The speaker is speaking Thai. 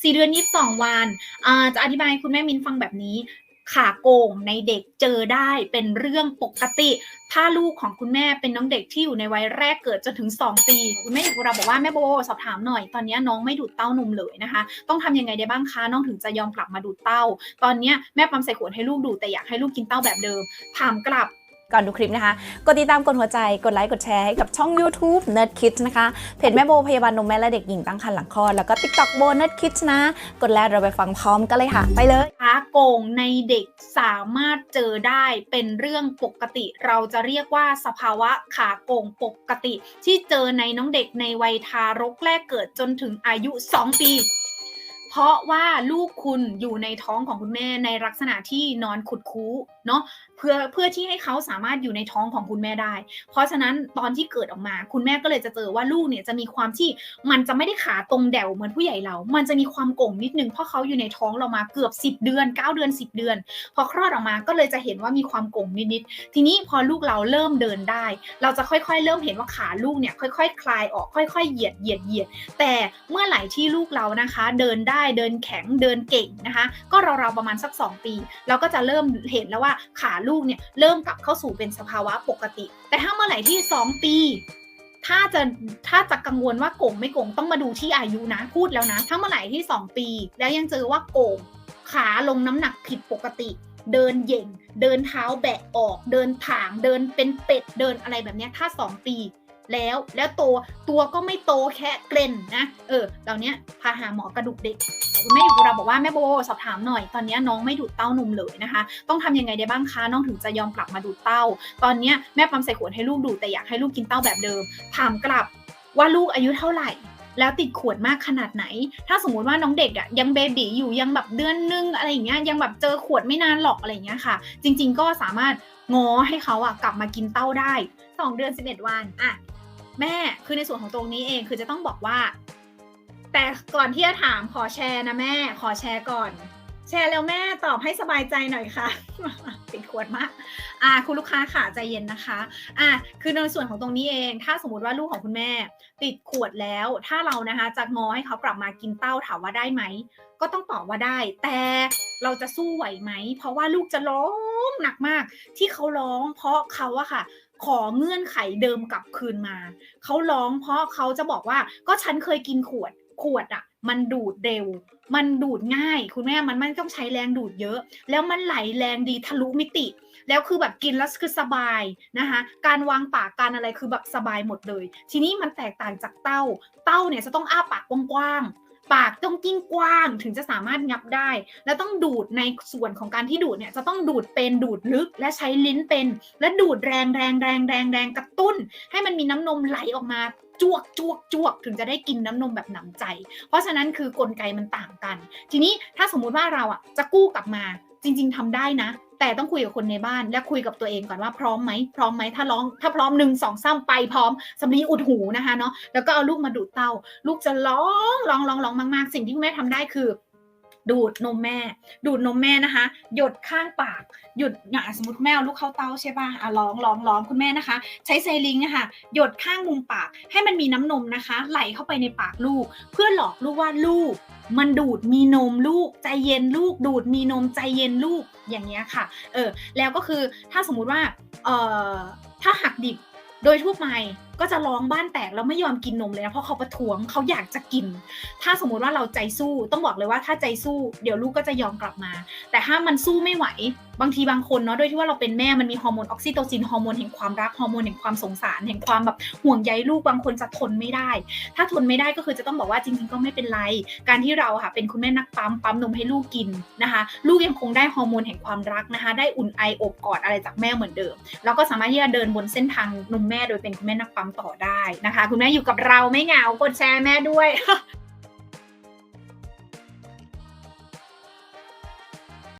4 เดือน 22 วันอ่าจะอธิบายคุณแม่มินฟังแบบนี้ขาโกงในเด็กเจอได้เป็นเรื่องปกติ ถ้าลูกของคุณแม่เป็นน้องเด็กที่อยู่ในวัยแรกเกิดจนถึง 2 ปี คุณแม่ขอยู่กับเราบอกว่าแม่โบสอบถามหน่อย ตอนนี้น้องไม่ดูดเต้านมเลยนะคะ ต้องทำยังไงได้บ้างคะน้องถึงจะยอมกลับมาดูดเต้า ตอนนี้แม่ปั๊มใส่ขวดให้ลูกดูดแต่อยากให้ลูกกินเต้าแบบเดิม ถามกลับ ก่อนดูคลิปนะคะ กดติดตามกดหัวใจ กดไลค์ กดแชร์ให้กับช่อง YouTube Nerd Kids นะคะ เพจแม่โบพยาบาลนมแม่และเด็กหญิงตั้งครรภ์หลังคลอด แล้วก็ TikTok โบ Nerd Kids นะ กดแล้วเราไปฟังพร้อมกันเลยค่ะ ไปเลยขาโกงในเด็กสามารถเจอได้เป็นเรื่องปกติ เราจะเรียกว่าสภาวะขาโกงปกติ ที่เจอในน้องเด็กในวัยทารกแรกเกิดจนถึงอายุ 2 ปีเพราะว่าลูกคุณอยู่ในท้องของคุณแม่ในลักษณะที่นอนขุดคู้เนาะเพื่อเพื่อที่ให้เขาสามารถอยู่ในท้องของคุณแม่ได้ เพราะฉะนั้นตอนที่เกิดออกมา คุณแม่ก็เลยจะเจอว่าลูกเนี่ยจะมีความที่มันจะไม่ได้ขาตรงแดวเหมือนผู้ใหญ่เรา มันจะมีความโก่งนิดนึงเพราะเขาอยู่ในท้องเรามาเกือบ 10 เดือน 9 เดือน 10 เดือน พอคลอดออกมาก็เลยจะเห็นว่ามีความโก่งนิดๆทีนี้พอลูกเราเริ่มเดินได้ เราจะค่อยๆ เริ่มเห็นว่าขาลูกเนี่ยค่อยๆคคลายออกค่อย ๆ เหยียดเหยียดเหยียดแต่เมื่อไหร่ที่ลูกเรานะคะ เดินได้เดินแข็งเดินเก่งนะคะ ก็ราวๆประมาณสัก 2 ปี เราก็จะเริ่มเห็นแล้วว่าขาลูกเนี่ยเริ่มกลับเข้าสู่เป็นสภาวะปกติ แต่ถ้าเมื่อไหร่ที่ 2 ปี ถ้าจะถ้าจะกังวลว่าโก่งไม่โก่งต้องมาดูที่อายุนะพูดแล้วนะ ถ้าเมื่อไหร่ที่ 2 ปี แล้วยังเจอว่าโก่งขาลงน้ำหนักผิดปกติ เดินเย่ง เดินเท้าแบะออก เดินผาง เดินเป็นเป็ด เดินอะไรแบบนี้ถ้า 2 ปี แล้วแล้วโตตัวก็ไม่โตแค่เกรนนะ เออเหล่านี้พาหาหมอกระดูกเด็กคุณแม่อยู่กับเราบอกว่าแม่โบสอบถามหน่อย ตอนนี้น้องไม่ดูดเต้านมเลยนะคะ ต้องทำยังไงได้บ้างคะน้องถึงจะยอมกลับมาดูดเต้า ตอนนี้แม่ปั๊มใส่ขวดให้ลูกดูดแต่อยากให้ลูกกินเต้าแบบเดิม ถามกลับว่าลูกอายุเท่าไหร่ แล้วติดขวดมากขนาดไหน ถ้าสมมุติว่าน้องเด็กอะยังเบบีอยู่ยังแบบเดือนนึงอะไรอย่างเงี้ยยังแบบเจอขวดไม่นานหรอกอะไรอย่างเงี้ยค่ะ จริง ๆ ก็สามารถง้อให้เขาอะกลับมากินเต้าได้ 2 เดือน 11 วันอะ แม่คือในส่วนของตรงนี้เองคือจะต้องบอกว่า แต่ก่อนที่จะถามขอแชร์นะแม่ ขอแชร์ก่อน แชร์แล้วแม่ตอบให้สบายใจหน่อยค่ะติดขวดมากอ่าคุณลูกค้าค่ะใจเย็นนะคะอะคือในส่วนของตรงนี้เอง ถ้าสมมติว่าลูกของคุณแม่ ติดขวดแล้ว ถ้าเรานะคะจะงอให้เขากลับมากินเต้าถามว่าได้ไหมก็ต้องตอบว่าได้ แต่เราจะสู้ไหวไหม เพราะว่าลูกจะร้องหนักมาก ที่เขาร้องเพราะเขาอะค่ะ ขอเงื่อนไขเดิมกลับคืนมา เขาร้องเพราะเขาจะบอกว่าก็ฉันเคยกินขวดขวดอะมันดูดเร็ว มันดูดง่าย คุณแม่มันไม่ต้องใช้แรงดูดเยอะ แล้วมันไหลแรงดีทะลุมิติ แล้วคือแบบกินแล้วคือสบายนะคะ การวางปากการอะไรคือแบบสบายหมดเลย ทีนี้มันแตกต่างจากเต้า เต้าเนี่ยจะต้องอ้าปากกว้างๆปากต้อง กิ้งกว้างถึงจะสามารถงับได้ แล้วต้องดูดในส่วนของการที่ดูดเนี่ยจะต้องดูดเป็นดูดลึกและใช้ลิ้นเป็น และดูดแรงแรงแรงแรงแรงกระตุ้น ให้มันมีน้ำนมไหลออกมาจวกจวกจวกถึงจะได้กินน้ำนมแบบหนำใจ เพราะฉะนั้นคือกลไกมันต่างกัน ทีนี้ถ้าสมมุติว่าเราอะจะกู้กลับมาจริง ๆทำได้นะ แต่ต้องคุยกับคนในบ้านและคุยกับตัวเองก่อนว่าพร้อมไหมพร้อมไหมถ้าร้องถ้าพร้อมหนึ่งสองสามไปพร้อมสำลีอุดหูนะคะเนาะแล้วก็เอาลูกมาดูดเต้าลูกจะร้องร้องร้องร้องมากๆ สิ่งที่แม่ทำได้คือ ดูดนมแม่ ดูดนมแม่นะคะ หยดข้างปาก หยดอย่างสมมติแม่ลูกเข้าเต้าใช่ป่ะอะร้องร้องร้องคุณแม่นะคะ ใช้ไซลิงนะคะหยดข้างมุมปาก ให้มันมีน้ำนมนะคะ ไหลเข้าไปในปากลูก เพื่อหลอกลูกว่าลูก มันดูดมีนมลูกใจเย็นลูก ดูดมีนมใจเย็นลูกอย่างเงี้ยค่ะ เออแล้วก็คือถ้าสมมุติว่าเอ่อถ้าหักดิบโดยทั่วไป ก็จะร้องบ้านแตกแล้วไม่ยอมกินนมเลยนะเพราะเขาประท้วงเขาอยากจะกิน ถ้าสมมุติว่าเราใจสู้ต้องบอกเลยว่าถ้าใจสู้เดี๋ยวลูกก็จะยอมกลับมา แต่ถ้ามันสู้ไม่ไหว บางทีบางคนเนาะด้วยที่ว่าเราเป็นแม่มันมีฮอร์โมนออกซิโตซินฮอร์โมนแห่งความรักฮอร์โมนแห่งความสงสารแห่งความแบบห่วงใยลูกบางคนจะทนไม่ได้ ถ้าทนไม่ได้ก็คือจะต้องบอกว่าจริง ๆ ก็ไม่เป็นไร การที่เราค่ะเป็นคุณแม่นักปั๊มปั๊มนมให้ลูกกินนะคะ ลูกยังคงได้ฮอร์โมนแห่งความรักนะคะ ได้อุ่นไออบกอดอะไรจากแม่เหมือนเดิม แล้วก็สามารถที่จะเดินบนเส้นทางนมแม่โดยเป็นคุณแม่นักปั๊มต่อได้นะคะ คุณแม่อยู่กับเราไม่เหงากดแชร์แม่ด้วย